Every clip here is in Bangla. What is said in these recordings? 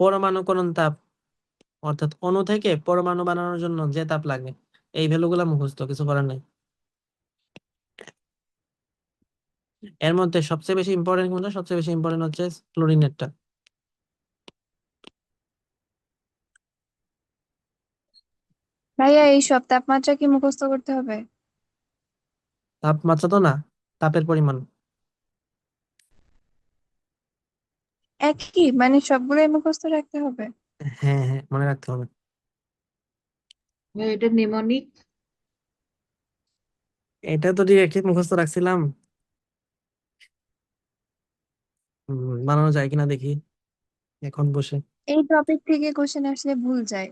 পরমাণুকরণ তাপ অর্থাৎ অণু থেকে পরমাণু বানানোর জন্য যে তাপ লাগে এই ভ্যালুগুলো মুখস্থ কিছু করার নাই। এর মধ্যে সবচেয়ে বেশি ইম্পর্টেন্ট কোনটা? সবচেয়ে বেশি ইম্পর্টেন্ট হচ্ছে ক্লোরিনেরটা ভাইয়া এই সব তাপমাত্রা কি মুখস্থ করতে হবে? তাপমাত্রা তো না তাপের পরিমাণ। একই? মানে সবগুলোই মুখস্থ রাখতে হবে? হ্যাঁ হ্যাঁ মনে রাখতে হবে। এটা নেমোনিক এটা তো ডিরেক্টলি মুখস্থ রাখছিলাম। হুম, বানানো যায় কিনা দেখি। এখন বসে। এই টপিক থেকে কোশ্চেন আসলে ভুল যায়।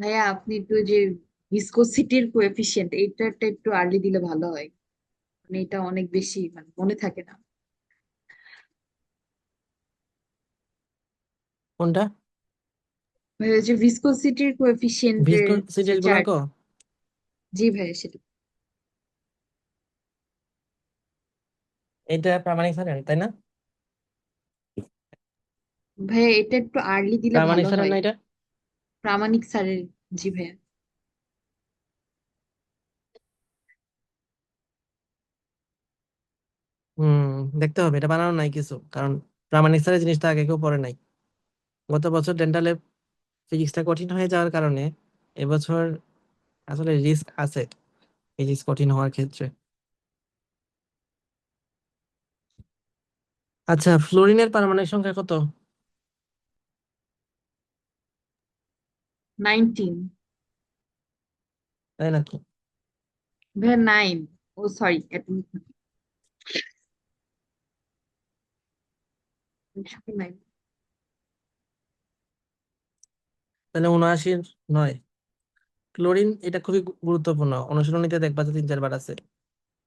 ভাইয়া আপনি একটু যে ভিসকোসিটির কোএফিসিয়েন্ট এইটাটা একটু আর্লি দিলে ভালো হয়। মানে এটা অনেক বেশি মানে মনে থাকে না। কোনটা? ভাইয়া যে ভিসকোসিটির কোএফিসিয়েন্টের ভিসকোসিটির গুণাঙ্ক জি ভাইয়া সেটা। এটা প্রামাণিক স্যারের তাই না? ভাইয়া এটা একটু আর্লি দিলে প্রামাণিক ভালো স্যারের হয়। না এটা? প্রামাণিক স্যারের জি হুম, দেখতে হবে। এটা বানানো নাই কিছু, কারণ প্রামাণিক স্যারের জিনিসটা আগে কেউ পড়ে নাই। গত বছর ডেন্টালে ফিজিক্সটা কঠিন হয়ে যাওয়ার কারণে এবছর আসলে রিস্ক আছে ফিজিক্স কঠিন হওয়ার ক্ষেত্রে। আচ্ছা ফ্লোরিনের পারমাণবিক সংখ্যা কত? নাইনটিন তাই নাকি ভাইয়া নাইন ও সরি নাইন তাহলে উনআশির নয় ক্লোরিন এটা খুবই গুরুত্বপূর্ণ। অনুশীলনীতে দেখবা যে তিন চারবার আছে।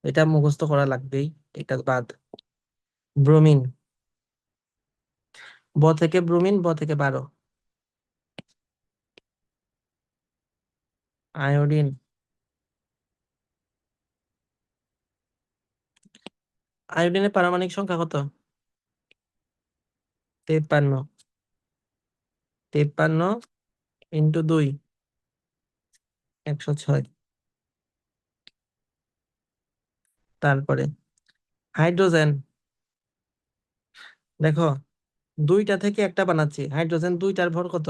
এটা মুখস্থ করা লাগবেই। এটা বাদ। ব্রোমিন ব থেকে ব্রোমিন ব থেকে বারো। আয়োডিন। আয়োডিনের পারমাণবিক সংখ্যা কত? তেপ্পান্ন। তেপ্পান্ন ইন্টু দুই, একশো ছয়। তারপরে হাইড্রোজেন। দেখো, দুইটা থেকে একটা বানাচ্ছি। হাইড্রোজেন দুইটার ভর কত?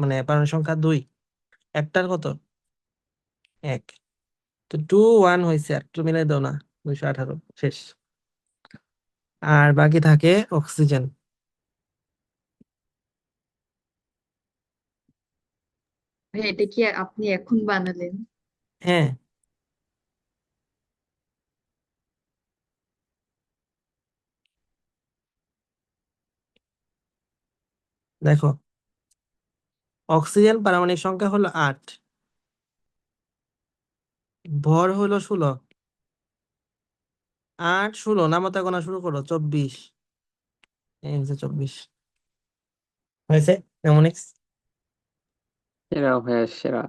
মানে পারমাণবিক সংখ্যা দুই। একটার কত? এক। তো টু ওয়ান হয়েছে আর একটু মিলাই দাও না দুইশো আঠারো শেষ। আর বাকি থাকে অক্সিজেন এটা কি আপনি এখন বানালেন? হ্যাঁ। দেখো অক্সিজেন পারমাণবিক সংখ্যা হলো আট। ভর হলো ষোলো। আট, ষোলো, নামতা গোনা শুরু করো, চব্বিশ। চব্বিশ। হয়েছে? সেরা সেরা।